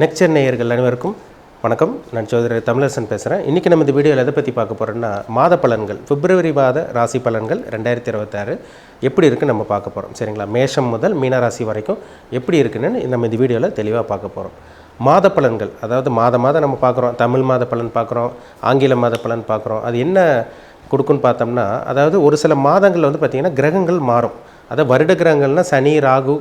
Next நேயர்கள் அனைவருக்கும் வணக்கம். நான் சோதரர் தமிழரசன் பேசுகிறேன் இன்றைக்கி நம்ம இந்த வீடியோவில் எதை பற்றி பார்க்க போகிறோம்னா மாத பலன்கள் பிப்ரவரி மாத ராசி பலன்கள் ரெண்டாயிரத்தி இருபத்தாறு எப்படி இருக்குன்னு நம்ம பார்க்க போகிறோம் சரிங்களா? மேஷம் முதல் மீன ராசி வரைக்கும் எப்படி இருக்குன்னு நம்ம இந்த வீடியோவில் தெளிவாக பார்க்க போகிறோம் மாத பலன்கள் அதாவது மாத மாதம் நம்ம பார்க்குறோம். தமிழ் மாத பலன் பார்க்குறோம் ஆங்கில மாத பலன் பார்க்குறோம். அது என்ன கொடுக்குன்னு பார்த்தோம்னா அதாவது ஒரு சில மாதங்கள் வந்து பார்த்திங்கன்னா கிரகங்கள் மாறும். அதாவது வருட கிரகங்கள்னால் சனி ராகு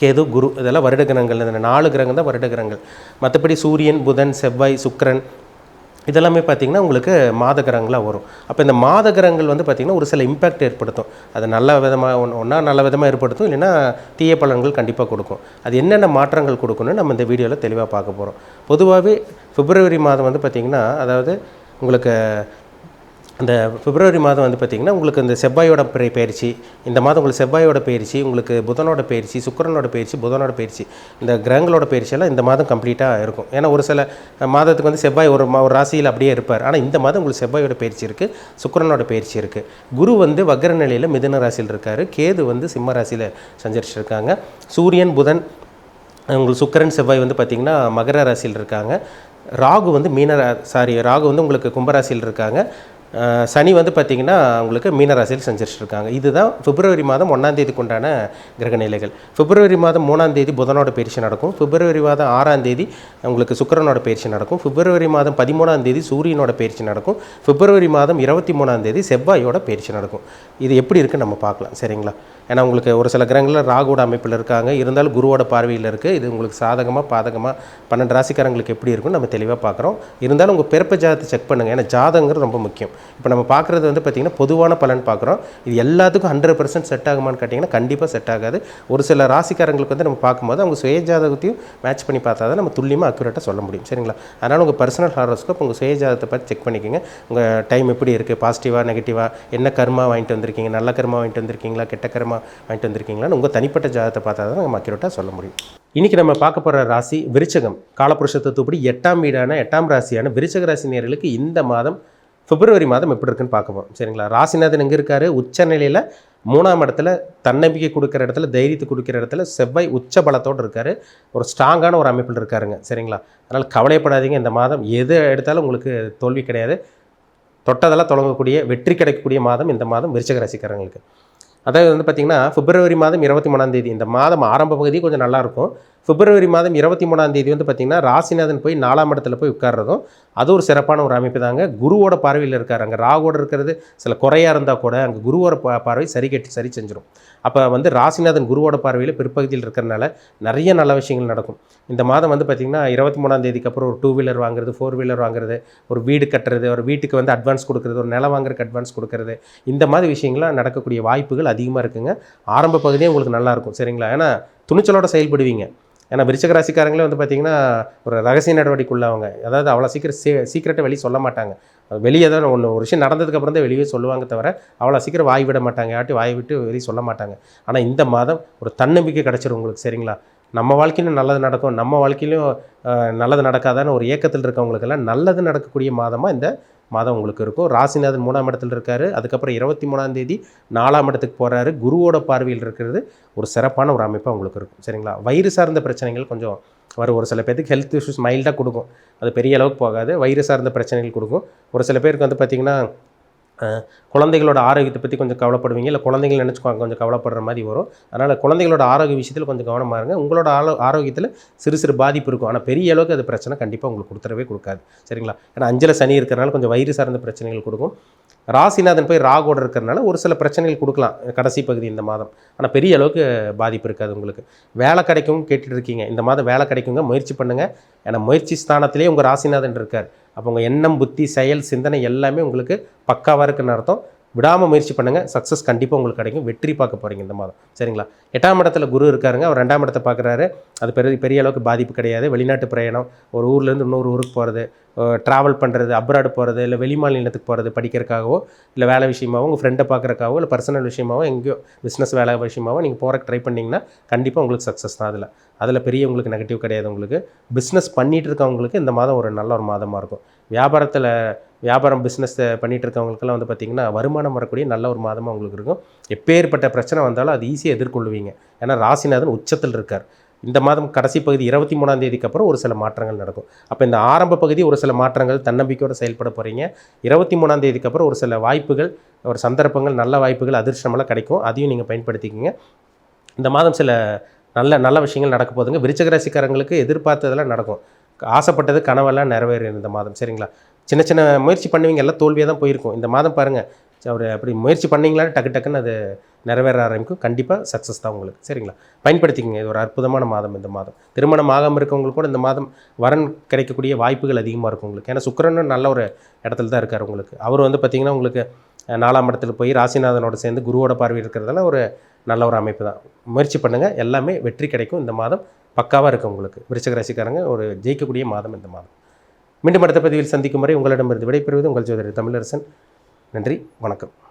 கேது குரு இதெல்லாம் வருட கிரகங்கள். இந்த நாலு கிரகம் தான் வருட கிரகங்கள். மற்றபடி சூரியன் புதன் செவ்வாய் சுக்கிரன் இதெல்லாமே பார்த்திங்கன்னா உங்களுக்கு மாத கிரகங்களாக வரும். அப்போ இந்த மாத கிரகங்கள் வந்து பார்த்திங்கன்னா ஒரு சில இம்பேக்ட் ஏற்படுத்தும். அது நல்ல விதமாக ஒன்று ஒன்றா நல்ல விதமாக ஏற்படுத்தும். இல்லைன்னா தீய பலன்கள் கண்டிப்பாக கொடுக்கும். அது என்னென்ன மாற்றங்கள் கொடுக்குன்னு நம்ம இந்த வீடியோவில் தெளிவாக பார்க்க போகிறோம் பொதுவாகவே பிப்ரவரி மாதம் வந்து பார்த்திங்கன்னா அதாவது உங்களுக்கு அந்த பிப்ரவரி மாதம் வந்து பார்த்திங்கன்னா உங்களுக்கு இந்த செவ்வாயோட பிறை பயிற்சி இந்த மாதம் உங்களுக்கு செவ்வாயோட பயிற்சி உங்களுக்கு புதனோட பயிற்சி சுக்கரனோட பயிற்சி புதனோட பயிற்சி இந்த கிரகங்களோட பயிற்சியெல்லாம் இந்த மாதம் கம்ப்ளீட்டாக இருக்கும். ஏன்னா ஒரு சில மாதத்துக்கு வந்து செவ்வாய் ஒரு மா- ஒரு ராசியில் அப்படியே இருப்பார். ஆனால் இந்த மாதம் உங்களுக்கு செவ்வாயோட பயிற்சி இருக்குது சுக்கிரனோட பயிற்சி இருக்குது குரு வந்து வக்ர நிலையில் மிதுன ராசியில் இருக்கார். கேது வந்து சிம்ம ராசியில் சஞ்சரிச்சிருக்காங்க. சூரியன் புதன் உங்களுக்கு சுக்கிரன் செவ்வாய் வந்து பார்த்திங்கன்னா மகர ராசியில் இருக்காங்க. ராகு வந்து மீன சாரி ராகு வந்து உங்களுக்கு கும்பராசியில் இருக்காங்க. சனி வந்து பார்த்திங்கன்னா உங்களுக்கு மீனராசியில் சஞ்சரிச்சிட்டு இருக்காங்க இதுதான் பிப்ரவரி மாதம் ஒன்றாந்தேதிக்கு உண்டான கிரக நிலைகள். பிப்ரவரி மாதம் மூணாந்தேதி புதனோட பயிற்சி நடக்கும். பிப்ரவரி மாதம் ஆறாந்தேதி உங்களுக்கு சுக்கரனோட பயிற்சி நடக்கும். பிப்ரவரி மாதம் பதிமூணாந்தேதி சூரியனோட பயிற்சி நடக்கும். பிப்ரவரி மாதம் இருபத்தி மூணாந்தேதி செவ்வாயோட பயிற்சி நடக்கும். இது எப்படி இருக்குன்னு நம்ம பார்க்கலாம். சரிங்களா? ஏன்னா உங்களுக்கு ஒரு சில கிரகங்களில் ராகுவோட அமைப்பில் இருக்காங்க. இருந்தாலும் குருவோட பார்வையில் இருக்குது இது உங்களுக்கு சாதகமாக பாதகமாக பன்னெண்டு ராசிக்காரங்களுக்கு எப்படி இருக்குன்னு நம்ம தெளிவாக பார்க்குறோம். இருந்தாலும் உங்கள் பிறப்பு ஜாதத்தை செக் பண்ணுங்கள் ஏன்னா ஜாதகங்கிறது ரொம்ப முக்கியம். இப்போ நம்ம பார்க்குறது வந்து பார்த்திங்கன்னா பொதுவான பலன் பார்க்குறோம். இது எல்லாத்துக்கும் ஹண்ட்ரட் பர்சன்ட் செட் ஆகுமான்னு கேட்டிங்கன்னா கண்டிப்பாக செட் ஆகாது. ஒரு சில ராசிக்காரங்களுக்கு வந்து நம்ம பார்க்கும்போது அவங்க சுயஜாதகத்தையும் மேட்ச் பண்ணி பார்த்தா தான் நம்ம துல்லியமாக அக்யூரேட்டாக சொல்ல முடியும். சரிங்களா? அதனால் உங்கள் பர்சனல் ஹாரோஸ்கோப் உங்கள் சுயஜாதத்தை பார்த்து செக் பண்ணிக்கோங்க. உங்கள் டைம் எப்படி இருக்குது பாசிட்டிவாக நெகட்டிவாக என்ன கர்மா வாங்கிட்டு வந்திருக்கீங்க? நல்ல கர்மா வாங்கிட்டு வந்திருக்கீங்களா? கெட்ட கர்மா வாங்கிட்டு வந்திருக்கீங்களான்னு உங்கள் தனிப்பட்ட ஜாதகத்தை பார்த்தா தான் நம்ம அக்யூரேட்டாக சொல்ல முடியும். இன்றைக்கி நம்ம பார்க்க போகிற ராசி விருச்சகம். காலப்புருஷ தத்துவப்படி எட்டாம் வீடான எட்டாம் ராசியான விருச்சக ராசி நேர்களுக்கு இந்த மாதம் பிப்ரவரி மாதம் எப்படி இருக்குன்னு பார்க்க போகிறோம் சரிங்களா? ராசிநாதன் எங்கே இருக்கார்? உச்ச நிலையில் மூணாம் இடத்துல தன்னம்பிக்கை கொடுக்குற இடத்துல தைரியத்தை கொடுக்குற இடத்துல செவ்வாய் உச்ச பலத்தோடு இருக்கார். ஒரு ஸ்ட்ராங்கான ஒரு அமைப்பில் இருக்காருங்க. சரிங்களா? அதனால் கவலைப்படாதீங்க. இந்த மாதம் எது எடுத்தாலும் உங்களுக்கு தோல்வி கிடையாது. தொட்டதெல்லாம் தொடங்கக்கூடிய வெற்றி கிடைக்கக்கூடிய மாதம் இந்த மாதம் விருச்சக ராசிக்காரங்களுக்கு. அதாவது வந்து பார்த்திங்கன்னா பிப்ரவரி மாதம் இருபத்தி மூணாம் தேதி. இந்த மாதம் ஆரம்ப பகுதி கொஞ்சம் நல்லாயிருக்கும். பிப்ரவரி மாதம் இருபத்தி மூணாம் தேதி வந்து பார்த்திங்கன்னா ராசிநாதன் போய் நாலாம் இடத்துல போய் உட்கார்றதும் அது ஒரு சிறப்பான ஒரு அமைப்பு தாங்க. குருவோட பார்வையில் இருக்கார். அங்கே ராகோட இருக்கிறது சில குறையாக இருந்தால் கூட அங்கே குருவோட பார்வை சரி கட்டி சரி செஞ்சிடும் அப்போ வந்து ராசிநாதன் குருவோட பார்வையில் பிற்பகுதியில் இருக்கிறனால நிறைய நல்ல விஷயங்கள் நடக்கும். இந்த மாதம் வந்து பார்த்திங்கன்னா இருபத்தி மூணாம் தேதிக்கு அப்புறம் ஒரு டூ வீலர் வாங்குறது ஃபோர் வீலர் வாங்குறது ஒரு வீடு கட்டுறது ஒரு வீட்டுக்கு வந்து அட்வான்ஸ் கொடுக்குறது ஒரு நிலம் வாங்குறதுக்கு அட்வான்ஸ் கொடுக்குறது. இந்த மாதிரி விஷயங்கள்லாம் நடக்கக்கூடிய வாய்ப்புகள் அதிகமாக இருக்குங்க. ஆரம்ப பகுதியே உங்களுக்கு நல்லாயிருக்கும் சரிங்களா? ஏன்னா துணிச்சலோடு செயல்படுவீங்க. ஏன்னா விருச்சக ராசிக்காரங்களே வந்து பார்த்திங்கன்னா ஒரு ரகசிய நடவடிக்கை உள்ளவங்க அதாவது அவ்வளோ சீக்கிரம் சீ சீக்கிரட்டை வெளியே சொல்ல மாட்டாங்க. வெளியே தான் ஒன்று ஒரு விஷயம் நடந்ததுக்கப்புறம் தான் வெளியே சொல்லுவாங்க தவிர அவ்வளோ சீக்கிரம் வாய் விட மாட்டாங்க. யாட்டி வாய் விட்டு வெளியே சொல்ல மாட்டாங்க. ஆனால் இந்த மாதம் ஒரு தன்னம்பிக்கை கிடச்சிரும் உங்களுக்கு சரிங்களா? நம்ம வாழ்க்கையிலும் நல்லது நடக்கும். நம்ம வாழ்க்கையிலும் நல்லது நடக்காதான்னு ஒரு ஏக்கத்தில் இருக்கவங்களுக்கெல்லாம் நல்லது நடக்கக்கூடிய மாதமாக இந்த மாதம் உங்களுக்கு இருக்கும். ராசிநாதன் மூணாம் இடத்துல இருக்காரு. அதுக்கப்புறம் இருபத்தி மூணாம் தேதி நாலாம் இடத்துக்கு போகிறாரு குருவோட பார்வையில் இருக்கிறது ஒரு சிறப்பான ஒரு அமைப்பாக உங்களுக்கு இருக்கும். சரிங்களா? வயிறு சார்ந்த பிரச்சனைகள் கொஞ்சம் வரும் ஒரு சில பேருக்கு ஹெல்த் இஷ்யூஸ் மைல்டாக கொடுக்கும். அது பெரிய அளவுக்கு போகாது. வயிறு சார்ந்த பிரச்சனைகள் கொடுக்கும். ஒரு சில பேருக்கு வந்து பார்த்திங்கன்னா குழந்தைகளோட ஆரோக்கியத்தை பற்றி கொஞ்சம் கவலைப்படுவீங்க. இல்லை குழந்தைகள் நினச்சி கொஞ்சம் கவலைப்படுற மாதிரி வரும். அதனால் குழந்தைகளோட ஆரோக்கிய விஷயத்தில் கொஞ்சம் கவனமாக இருங்க. உங்களோட ஆரோ ஆரோக்கியத்தில் சிறு சிறு பாதிப்பு இருக்கும். ஆனால் பெரிய அளவுக்கு அது பிரச்சனை கண்டிப்பாக உங்களுக்கு கொடுத்துடவே கொடுக்காது. சரிங்களா? ஏன்னா அஞ்சில் சனி இருக்கிறனால கொஞ்சம் வயிறு சார்ந்த பிரச்சனைகள் கொடுக்கும். ராசிநாதன் போய் ராகோட இருக்கிறனால ஒரு சில பிரச்சனைகள் கொடுக்கலாம். கடைசி பகுதி இந்த மாதம். ஆனால் பெரிய அளவுக்கு பாதிப்பு இருக்காது உங்களுக்கு. வேலை கிடைக்கும் கேட்டுட்டு இருக்கீங்க. இந்த மாதம் வேலை கிடைக்குங்க. முயற்சி பண்ணுங்கள் ஏன்னா முயற்சி ஸ்தானத்திலே உங்கள் ராசிநாதன் இருக்கார். அப்போ உங்கள் எண்ணம் புத்தி செயல் சிந்தனை எல்லாமே உங்களுக்கு பக்காவாக இருக்குன்னு அர்த்தம். விடாமல் முயற்சி பண்ணுங்கள் சக்ஸஸ் கண்டிப்பாக உங்களுக்கு கிடைக்கும். வெற்றி பார்க்க போகிறீங்க இந்த மாதம். சரிங்களா? எட்டாம் இடத்துல குரு இருக்காருங்க. அவர் ரெண்டாம் இடத்தை பார்க்குறாரு. அது பெரிய பெரிய அளவுக்கு பாதிப்பு கிடையாது. வெளிநாட்டு பிரயாணம். ஒரு ஊர்லேருந்து இன்னொரு ஊருக்கு போகிறது ட்ராவல் பண்ணுறது அப்ராடு போகிறது இல்லை வெளிமாநிலத்துக்கு போகிறது படிக்கிறதுக்காகவோ இல்லை வேலை விஷயமாவோ உங்கள் ஃப்ரெண்டை பார்க்குறக்காகவோ இல்லை பர்சனல் விஷயமாவோ எங்கேயோ பிஸ்னஸ் வேலை விஷயமாவோ நீங்கள் போகிற ட்ரை பண்ணிங்கன்னா கண்டிப்பாக உங்களுக்கு சக்ஸஸ் தான் அதில். அதில் பெரிய உங்களுக்கு நெகட்டிவ் கிடையாது உங்களுக்கு. பிஸ்னஸ் பண்ணிகிட்டு இருக்கவங்களுக்கு இந்த மாதம் ஒரு நல்ல ஒரு மாதமாக இருக்கும். வியாபாரத்தில் வியாபாரம் பிஸ்னஸ் பண்ணிகிட்டு இருக்கவங்களுக்கெல்லாம் வந்து பார்த்திங்கன்னா வருமானம் வரக்கூடிய நல்ல ஒரு மாதமாக உங்களுக்கு இருக்கும். எப்பேற்பட்ட பிரச்சனை வந்தாலும் அது ஈஸியாக எதிர்கொள்வீங்க ஏன்னா ராசிநாதன் உச்சத்தில் இருக்கார். இந்த மாதம் கடைசி பகுதி இருபத்தி மூணாம் தேதிக்கு அப்புறம் ஒரு சில மாற்றங்கள் நடக்கும். அப்போ இந்த ஆரம்ப பகுதி ஒரு சில மாற்றங்கள் தன்னம்பிக்கையோடு செயல்பட போகிறீங்க இருபத்தி மூணாம் தேதிக்கு அப்புறம் ஒரு சில வாய்ப்புகள் ஒரு சந்தர்ப்பங்கள் நல்ல வாய்ப்புகள் அதிர்ஷ்டமெல்லாம் கிடைக்கும். அதையும் நீங்கள் பயன்படுத்திக்கங்க. இந்த மாதம் சில நல்ல நல்ல விஷயங்கள் நடக்க போகுதுங்க. விருச்சகராசிக்காரங்களுக்கு எதிர்பார்த்ததெல்லாம் நடக்கும். ஆசைப்பட்டது கனவெல்லாம் நிறைவேறும் இந்த மாதம். சரிங்களா? சின்ன சின்ன முயற்சி பண்ணுவீங்க எல்லாம் தோல்வியாக தான் போயிருக்கும். இந்த மாதம் பாருங்கள் அவர் அப்படி முயற்சி பண்ணிங்களா டக்கு டக்குன்னு அது நிறைவேற ஆரம்பிக்கும். கண்டிப்பாக சக்ஸஸ் தான் உங்களுக்கு. சரிங்களா? பயன்படுத்திக்கங்க. இது ஒரு அற்புதமான மாதம் இந்த மாதம். திருமணம் ஆகாமல் இருக்கவங்களுக்கு கூட இந்த மாதம் வரன் கிடைக்கக்கூடிய வாய்ப்புகள் அதிகமாக இருக்கும் உங்களுக்கு. ஏன்னா சுக்கிரனும் நல்ல ஒரு இடத்துல தான் இருக்கார் உங்களுக்கு. அவர் வந்து பார்த்திங்கன்னா உங்களுக்கு நாலாம் இடத்துல போய் ராசிநாதனோட சேர்ந்து குருவோட பார்வை இருக்கிறதால ஒரு நல்ல ஒரு அமைப்பு தான். முயற்சி பண்ணுங்கள் எல்லாமே வெற்றி கிடைக்கும். இந்த மாதம் பக்காவாக இருக்குது உங்களுக்கு. விருச்சக ராசிக்காரங்க ஒரு ஜெயிக்கக்கூடிய மாதம் இந்த மாதம். மீண்டும் அடுத்த பதிவில் சந்திக்கும் வரை உங்களிடமிருந்து விடைபெறுவது உங்கள் ஜோதிடர் தமிழரசன். நன்றி வணக்கம்.